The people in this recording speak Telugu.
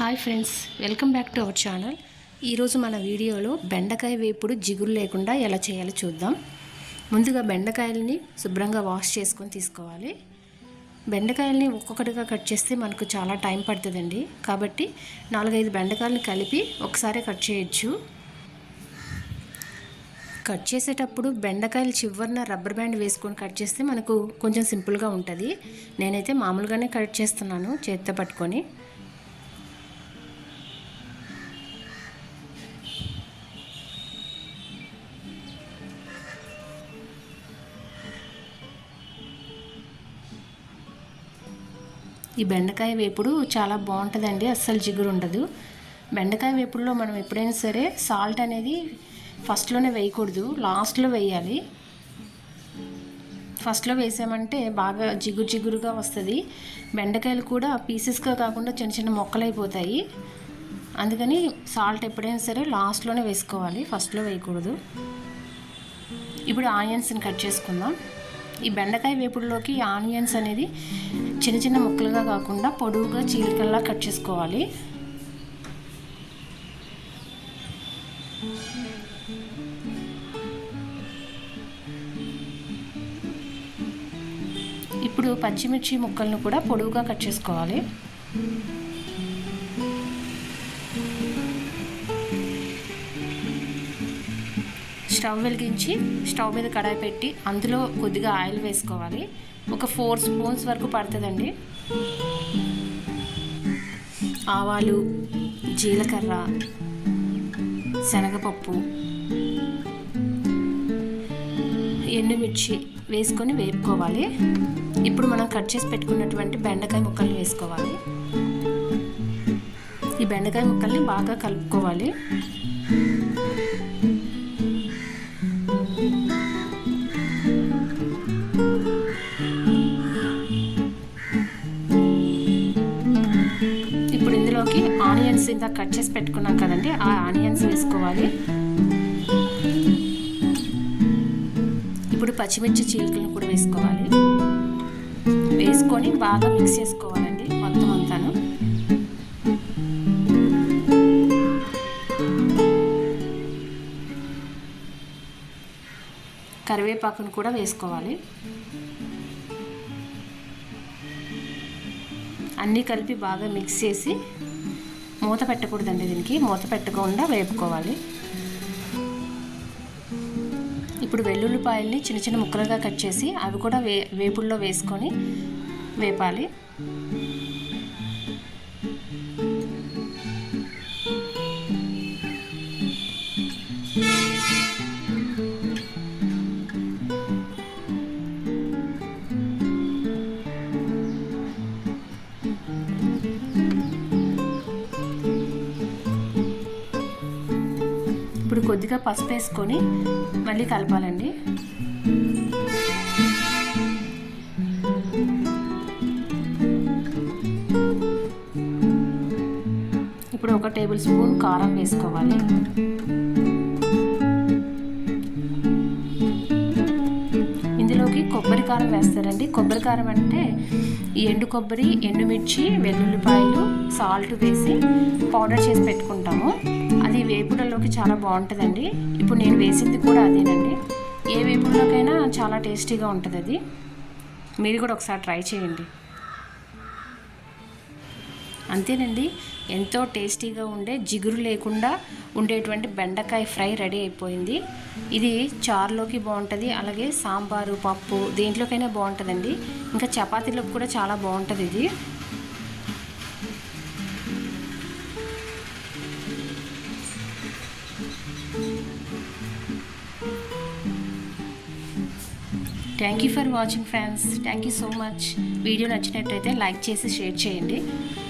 Hi friends welcome back to our channel. ఈరోజు మన వీడియోలో బెండకాయ వేపుడు జిగురు లేకుండా ఎలా చేయాలో చూద్దాం. ముందుగా బెండకాయలని శుభ్రంగా వాష్ చేసుకొని తీసుకోవాలి. బెండకాయల్ని ఒక్కొక్కటిగా కట్ చేస్తే మనకు చాలా టైం పడుతుందండి. కాబట్టి నాలుగైదు బెండకాయలను కలిపి ఒకసారి కట్ చేయొచ్చు. కట్ చేసేటప్పుడు బెండకాయలు చివరిన రబ్బర్ బ్యాండ్ వేసుకొని కట్ చేస్తే మనకు కొంచెం సింపుల్గా ఉంటుంది. నేనైతే మామూలుగానే కట్ చేస్తున్నాను చేత్తో పట్టుకొని. ఈ బెండకాయ వేపుడు చాలా బాగుంటుందండి అస్సలు జిగురు ఉండదు బెండకాయ వేపుడులో మనం ఎప్పుడైనా సరే సాల్ట్ అనేది ఫస్ట్లోనే వేయకూడదు లాస్ట్లో వేయాలి. ఫస్ట్లో వేసామంటే బాగా జిగురు జిగురుగా వస్తుంది. బెండకాయలు కూడా పీసెస్గా కాకుండా చిన్న చిన్న మొక్కలు అయిపోతాయి అందుకని సాల్ట్ ఎప్పుడైనా సరే లాస్ట్లోనే వేసుకోవాలి ఫస్ట్లో వేయకూడదు. ఇప్పుడు ఆనియన్స్ని కట్ చేసుకుందాం. ఈ బెండకాయ వేపుడులోకి ఆనియన్స్ అనేది చిన్న చిన్న ముక్కలుగా కాకుండా పొడవుగా చీలికల్లా కట్ చేసుకోవాలి. ఇప్పుడు పచ్చిమిర్చి ముక్కలను కూడా పొడవుగా కట్ చేసుకోవాలి. స్టవ్ వెలిగించి స్టవ్ మీద కడాయి పెట్టి అందులో కొద్దిగా ఆయిల్ వేసుకోవాలి. ఒక ఫోర్ స్పూన్స్ వరకు పడుతుందండి. ఆవాలు జీలకర్ర శనగపప్పు ఎండుమిర్చి వేసుకొని వేపుకోవాలి. ఇప్పుడు మనం కట్ చేసి పెట్టుకున్నటువంటి బెండకాయ ముక్కలు వేసుకోవాలి. ఈ బెండకాయ ముక్కల్ని బాగా కలుపుకోవాలి. ఇందులోకి ఆనియన్స్ ఇందాక కట్ చేసి పెట్టుకున్నాం కదండి ఆ ఆనియన్స్ వేసుకోవాలి. ఇప్పుడు పచ్చిమిర్చి చీలికలను కూడా వేసుకోవాలి. వేసుకొని బాగా మిక్స్ చేసుకోవాలండి మొత్తం అంతాను. కరివేపాకును కూడా వేసుకోవాలి. అన్నీ కలిపి బాగా మిక్స్ చేసి మూత పెట్టకూడదండి దీనికి. మూత పెట్టకుండా వేపుకోవాలి. ఇప్పుడు వెల్లుల్లిపాయల్ని చిన్న చిన్న ముక్కలుగా కట్ చేసి అవి కూడా వే వేపుల్లో వేసుకొని వేపాలి. ఇప్పుడు కొద్దిగా పసుపు వేసుకొని మళ్ళీ కలపాలండి. ఇప్పుడు ఒక టేబుల్ స్పూన్ కారం వేసుకోవాలి. ఇందులోకి కొబ్బరి కారం వేస్తారండి. కొబ్బరి కారం అంటే ఎండు కొబ్బరి ఎండుమిర్చి వెల్లుల్లిపాయలు సాల్ట్ వేసి పౌడర్ చేసి పెట్టుకుంటాము. అది వేపుడలోకి చాలా బాగుంటుందండి. ఇప్పుడు నేను వేసింది కూడా అదేనండి. ఏ వేపుడులోకైనా చాలా టేస్టీగా ఉంటుంది అది మీరు కూడా ఒకసారి ట్రై చేయండి. అంతేనండి. ఎంతో టేస్టీగా ఉండే జిగురు లేకుండా ఉండేటువంటి బెండకాయ ఫ్రై రెడీ అయిపోయింది. ఇది చారులోకి బాగుంటుంది అలాగే సాంబారు పప్పు దేంట్లోకైనా బాగుంటుందండి. ఇంకా చపాతీలోకి కూడా చాలా బాగుంటుంది ఇది. Thank you for watching friends thank you so much video నచ్చినట్టయితే లైక్ చేసి షేర్ చేయండి.